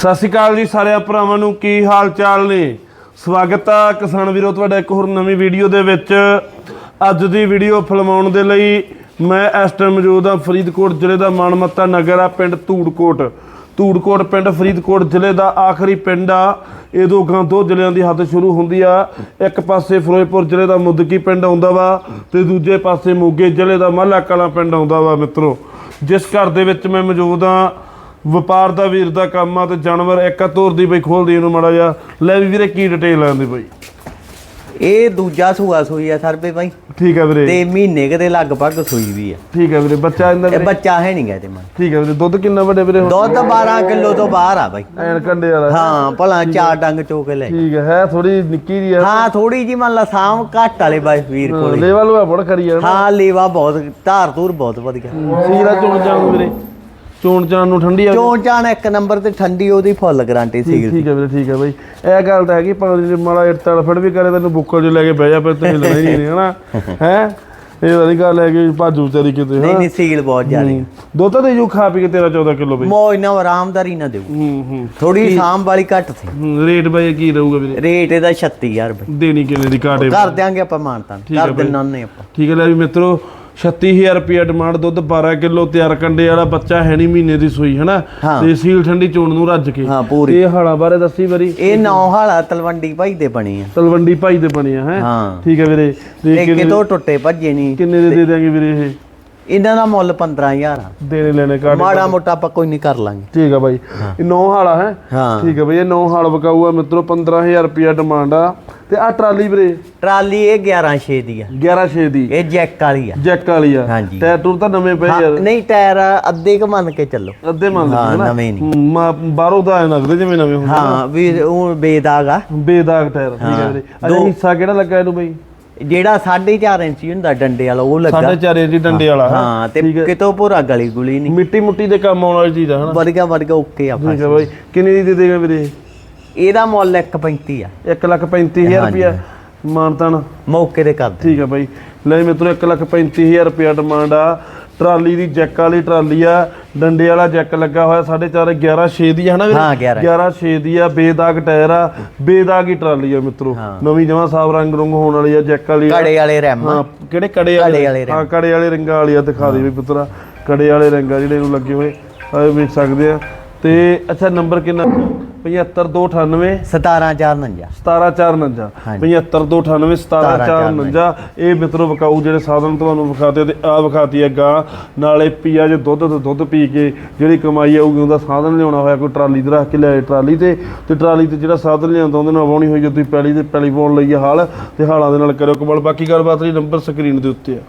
ਸਤਿ ਸ਼੍ਰੀ ਅਕਾਲ ਜੀ ਸਾਰਿਆਂ ਭਰਾਵਾਂ ਨੂੰ, ਕੀ ਹਾਲ ਚਾਲ ਨੇ? ਸਵਾਗਤ ਆ ਕਿਸਾਨ ਵੀਰੋ, ਤੁਹਾਡਾ ਇੱਕ ਹੋਰ ਨਵੀਂ ਵੀਡੀਓ ਦੇ ਵਿੱਚ। ਅੱਜ ਦੀ ਵੀਡੀਓ ਫਿਲਮਾਉਣ ਦੇ ਲਈ ਮੈਂ ਇਸ ਟਾਈਮ ਮੌਜੂਦ ਆ ਫਰੀਦਕੋਟ ਜ਼ਿਲ੍ਹੇ ਦਾ ਮਾਨਮੱਤਾ ਨਗਰ ਆ, ਪਿੰਡ ਧੂੜਕੋਟ। ਧੂੜਕੋਟ ਪਿੰਡ ਫਰੀਦਕੋਟ ਜ਼ਿਲ੍ਹੇ ਦਾ ਆਖਰੀ ਪਿੰਡ ਆ। ਇਹ ਦੋ ਗਾਂ ਦੋ ਜ਼ਿਲ੍ਹਿਆਂ ਦੀ ਹੱਦ ਸ਼ੁਰੂ ਹੁੰਦੀ ਆ। ਇੱਕ ਪਾਸੇ ਫਿਰੋਜ਼ਪੁਰ ਜ਼ਿਲ੍ਹੇ ਦਾ ਮੁੱਦਕੀ ਪਿੰਡ ਆਉਂਦਾ ਵਾ ਤੇ ਦੂਜੇ ਪਾਸੇ ਮੋਗੇ ਜ਼ਿਲ੍ਹੇ ਦਾ ਮਾਲਾ ਕਲਾਂ ਪਿੰਡ ਆਉਂਦਾ ਵਾ ਮਿੱਤਰੋ। ਜਿਸ ਘਰ ਦੇ ਵਿੱਚ ਮੈਂ ਮੌਜੂਦ ਆ ਵਪਾਰ ਦਾ ਵੀਰ ਦਾ ਕੰਮ ਆ ਤੇ ਜਾਨਵਰ ਇੱਕ ਤੋਰ ਦੀ ਬਈ ਖੋਲਦੀ ਇਹਨੂੰ ਮੜਾ ਜਾ ਲੈ ਵੀ ਵੀਰੇ ਕੀ ਡਿਟੇਲ ਆਂਦੀ ਬਈ। ਇਹ ਦੂਜਾ ਸੂਆ ਸੂਈ ਆ ਸਰਬੇ ਭਾਈ ਠੀਕ ਹੈ ਵੀਰੇ। ਤੇ ਮਹੀਨੇ ਕਦੇ ਲਗਭਗ ਸੂਈ ਵੀ ਆ। ਠੀਕ ਹੈ ਵੀਰੇ ਬੱਚਾ ਇਹਦਾ ਇਹ ਬੱਚਾ ਹੈ ਨਹੀਂ ਗਾ ਤੇ ਮਨ। ਠੀਕ ਹੈ ਵੀਰੇ ਦੁੱਧ ਕਿੰਨਾ ਵੱਡੇ ਵੀਰੇ? ਦੁੱਧ 12 ਕਿਲੋ ਤੋਂ ਬਾਹਰ ਆ ਭਾਈ ਐਨ ਕੰਡੇ ਵਾਲਾ। ਹਾਂ ਭਲਾ ਚਾਰ ਡੰਗ ਚੋਕੇ ਲੈ। ਠੀਕ ਹੈ ਥੋੜੀ ਨਿੱਕੀ ਜੀ ਆ। ਹਾਂ ਥੋੜੀ ਜੀ ਮੰਨ ਲਾ ਸਾਮ ਘੱਟ ਵਾਲੇ ਬਾਈ ਵੀਰ ਕੋਲੇ। ਲੈਵਲ ਵਾ ਬੜ ਕਰੀ ਆ। ਹਾਂ ਲੇਵਾ ਬਹੁਤ ਧਾਰ ਧੂਰ ਬਹੁਤ ਵਧੀਆ। ਸੀਰਾ ਚੋਣ ਨੂੰ ਵੀਰੇ। ਚੋਣ ਜਾਣ ਨੂੰ ਠੰਡੀ ਆ ਚੋਣ ਚਾਣ ਇੱਕ ਨੰਬਰ ਤੇ ਠੰਡੀ ਉਹਦੀ ਫੁੱਲ ਗਾਰੰਟੀ ਸੀ ਠੀਕ ਹੈ ਵੀਰੇ ਠੀਕ ਹੈ ਬਈ। ਇਹ ਗੱਲ ਤਾਂ ਹੈਗੀ ਜੇ ਮਾੜਾ ਜਿਹਾ ਤੜਫੜ ਵੀ ਕਰੇ ਤੈਨੂੰ ਬੁੱਕਲ ਚ ਲੈ ਕੇ ਬਹਿ ਜਾ ਫਿਰ ਤੂੰ ਹਿੱਲਣਾ ਹੀ ਨਹੀਂ ਹਨਾ? ਹੈ? ਇਹ ਵਾਲੀ ਗੱਲ ਹੈ ਕਿ ਭਾਜੂ ਤੇਰੀ ਕਿਤੇ ਨਹੀਂ ਨਹੀਂ ਸੀਲ ਬਹੁਤ ਜ਼ਿਆਦਾ। ਦੁੱਧ ਤੇ ਜੂ ਖਾ ਪੀ ਕੇ ਤੇਰਾ 14 ਕਿਲੋ ਬਈ। ਮੋਜ ਨਾ ਆਰਾਮਦਾਰੀ ਨਾ ਦੇਊ। ਹੂੰ ਹੂੰ। ਥੋੜੀ ਸਾਮ ਵਾਲੀ ਘੱਟ ਸੀ। ਰੇਟ ਬਾਈ ਕੀ ਰਹੂਗਾ ਵੀਰੇ? ਰੇਟ ਇਹਦਾ 36000 ਬਾਈ। ਦੇਣੀ ਕਿੰਨੇ ਦੀ ਕਾਟੇ ਕਰ ਦਿਆਂਗੇ ਆਪਾਂ ਮਾਨਤਾਂ ਕਰ। ਦਿੰਨਾਂ ਨੇ ਆਪਾਂ। ਠੀਕ ਹੈ ਲੈ ਵੀ ਮਿੱਤਰੋ 36000 ਰੁਪਿਆ ਡਿਮਾਂਡ ਦੁੱਧ 12 ਕਿਲੋ ਤਿਆਰ ਕੰਡੇ ਵਾਲਾ ਬੱਚਾ ਹੈ ਨਹੀਂ ਮਹੀਨੇ ਦੀ ਸੂਈ ਹਨਾ। ਤੇ ਸੀਲ ਠੰਡੀ ਚੋਣ ਨੂੰ ਰੱਜ ਕੇ। ਹਾਂ, ਪੂਰੀ। ਇਹ ਹਾਲਾ ਬਾਰੇ ਦੱਸੀ ਵਰੀ ਇਹ ਨੌ ਹਾਲਾ ਤਲਵੰਡੀ ਭਾਈ ਦੇ ਬਣੀ ਆ। ਤਲਵੰਡੀ ਭਾਈ ਦੇ ਬਣਿਆ ਹੈ? ਹਾਂ। ਠੀਕ ਹੈ ਵੀਰੇ। ਤੇ ਕਿਤੋਂ ਟੁੱਟੇ ਭੱਜੇ ਨਹੀਂ ਕਿੰਨੇ ਦੇ ਦੇ ਦਾਂਗੇ ਵੀਰੇ ਇਹ? ਇਹਨਾਂ ਦਾ ਮੁੱਲ 15000 ਆ। ਦੇਣੇ ਲੈਣੇ ਕਾਟੇ ਮਾੜਾ ਮੋਟਾ ਆਪਾਂ ਕੋਈ ਨਹੀਂ ਕਰ ਲਾਂਗੇ। ਠੀਕ ਆ ਬਾਈ। ਇਹ ਨੌ ਹਾਲਾ ਹੈ। ਹਾਂ। ਠੀਕ ਹੈ ਬਾਈ ਇਹ ਨੌ ਹਾਲ ਵਕਾਊ ਆ ਮਿੱਤਰੋ 15000 ਰੁਪਿਆ ਡਿਮਾਂਡ ਆ। ਤੇ ਆ ਟਰਾਲੀ ਵੀਰੇ? ਟਰਾਲੀ ਇਹ 116 ਦੀ ਆ। 116 ਦੀ। ਇਹ ਜੈਕ ਵਾਲੀ ਆ। ਜੈਕ ਵਾਲੀ ਆ। ਹਾਂਜੀ। ਟਾਇਰ ਟੂਰ ਤਾਂ ਨਵੇਂ ਪਏ ਹਾਂ, ਯਾਰ। ਨਹੀਂ ਟਾਇਰ ਅੱਧੇ ਕ ਮੰਨ ਕੇ ਚੱਲੋ। ਅੱਧੇ ਮੰਨ ਹਾਂ, ਲਓ ਨਾ। ਨਵੇਂ ਨਹੀਂ। ਬਾਹਰੋਂ ਤਾਂ ਐਂ ਲੱਗਦੇ ਜਿਵੇਂ ਨਵੇਂ ਹੁੰਦੇ ਹਾਂ ਵੀ ਉਹ ਬੇਦਾਗ ਆ। ਬੇਦਾਗ ਟਾਇਰ ਠੀਕ ਹੈ। ਵੀਰੇ। ਅਜੇ ਹਿੱਸਾ ਕਿਹੜਾ ਲੱਗਾ ਇਹਨੂੰ ਬਈ? ਜਿਹੜਾ 4.5 ਇੰਚੀ ਹੁੰਦਾ ਡੰਡੇ ਵਾਲਾ ਉਹ ਲੱਗਾ। 4.5 ਇੰਚੀ ਡੰਡੇ ਵਾਲਾ ਹੈਂ? ਤੇ ਕਿਤੋਂ ਪੂਰਾ ਗਲੀ ਗੁਲੀ ਨਹੀਂ। ਮਿੱਟੀ ਮੁੱਟੀ ਦੇ ਕੰਮ ਆਉਣ ਵਾਲੀ ਚੀਜ਼ ਆ ਹਨਾ। ਵਰਗਾ ਵਰਗਾ ਓਕੇ ਆ। ਠੀਕ ਹੈ ਬਾਈ। ਕਿੰਨੀ ਦੀ ਦੇ ਦੇਗਾ ਵੀਰੇ ਇਹਦਾ ਮੁੱਲ 1.35 ਆ। 1 ਲੱਖ 35000 ਰੁਪਿਆ ਮਾਨਤਾਨ ਮੌਕੇ ਤੇ ਕਰ ਦੇ ਠੀਕ ਹੈ ਬਾਈ। ਲੈ ਮਿੱਤਰੋ 1 ਲੱਖ 35000 ਰੁਪਿਆ ਡਿਮਾਂਡ ਆ। ਟਰਾਲੀ ਦੀ ਜੈਕ ਵਾਲੀ ਟਰਾਲੀ ਆ। ਡੰਡੇ ਵਾਲਾ ਜੈਕ ਲੱਗਾ ਹੋਇਆ 4.5 11 6 ਦੀ ਆ ਹਨਾ ਵੀਰੇ? ਹਾਂ, 11 11 6 ਦੀ ਆ ਬੇਦਾਗ ਟਾਇਰ ਆ। ਬੇਦਾਗ ਹੀ ਟਰਾਲੀ ਆ ਮਿੱਤਰੋ। ਨਵੀਂ ਜਮਾ ਸਾਫ਼ ਰੰਗ ਰੰਗ ਹੋਣ ਵਾਲੀ ਆ ਜੈਕ ਵਾਲੀ ਆ। ਕੜੇ ਵਾਲੇ ਰੈਮ। ਹਾਂ ਕਿਹੜੇ ਕੜੇ ਕੜੇ ਵਾਲੇ ਹਾਂ ਕੜੇ ਵਾਲੇ ਰੰਗਾਂ ਵਾਲੀ ਆ ਦਿਖਾ ਦੇ ਵੀ ਪੁੱਤਰਾ। ਕੜੇ ਵਾਲੇ ਰੰਗ ਆ ਜਿਹੜੇ ਇਹਨੂੰ ਲੱਗੇ ਹੋਏ ਆ ਇਹ ਵੇਖ ਸਕਦੇ ਆ। ਤੇ ਅੱਛਾ ਨੰਬਰ ਕਿੰਨਾ? 75298 17449 17449 ਹਾਂਜੀ। 75298 17449 ਇਹ ਮਿੱਤਰੋ ਵਿਕਾਊ ਜਿਹੜੇ ਸਾਧਨ ਤੁਹਾਨੂੰ ਵਿਖਾਤੇ ਤੇ ਆ ਵਿਖਾਤੀ ਹੈ ਗਾਂ। ਨਾਲੇ ਪੀਆ ਜੇ ਦੁੱਧ ਤੇ ਦੁੱਧ ਪੀ ਕੇ ਜਿਹੜੀ ਕਮਾਈ ਆਊਗੀ ਉਹਦਾ ਸਾਧਨ ਲਿਆਉਣਾ ਹੋਇਆ ਕੋਈ ਟਰਾਲੀ ਤੇ ਰੱਖ ਕੇ ਲਿਆਏ ਟਰਾਲੀ ਤੇ। ਤੇ ਟਰਾਲੀ ਤੇ ਜਿਹੜਾ ਸਾਧਨ ਲਿਆਉਂਦਾ ਉਹਦੇ ਨਾਲ ਵਾਉਣੀ ਹੋਈ ਜੇ ਤੁਸੀਂ ਪੈਲੀ ਤੇ ਪੈਲੀ ਪਾਉਣ ਲਈ ਹਾਲ ਤੇ ਹਾਲਾਂ ਦੇ ਨਾਲ ਕਰਿਓ ਕਮਾਲ। ਬਾਕੀ ਗੱਲਬਾਤ ਲਈ ਨੰਬਰ ਸਕਰੀਨ ਦੇ ਉੱਤੇ ਆ।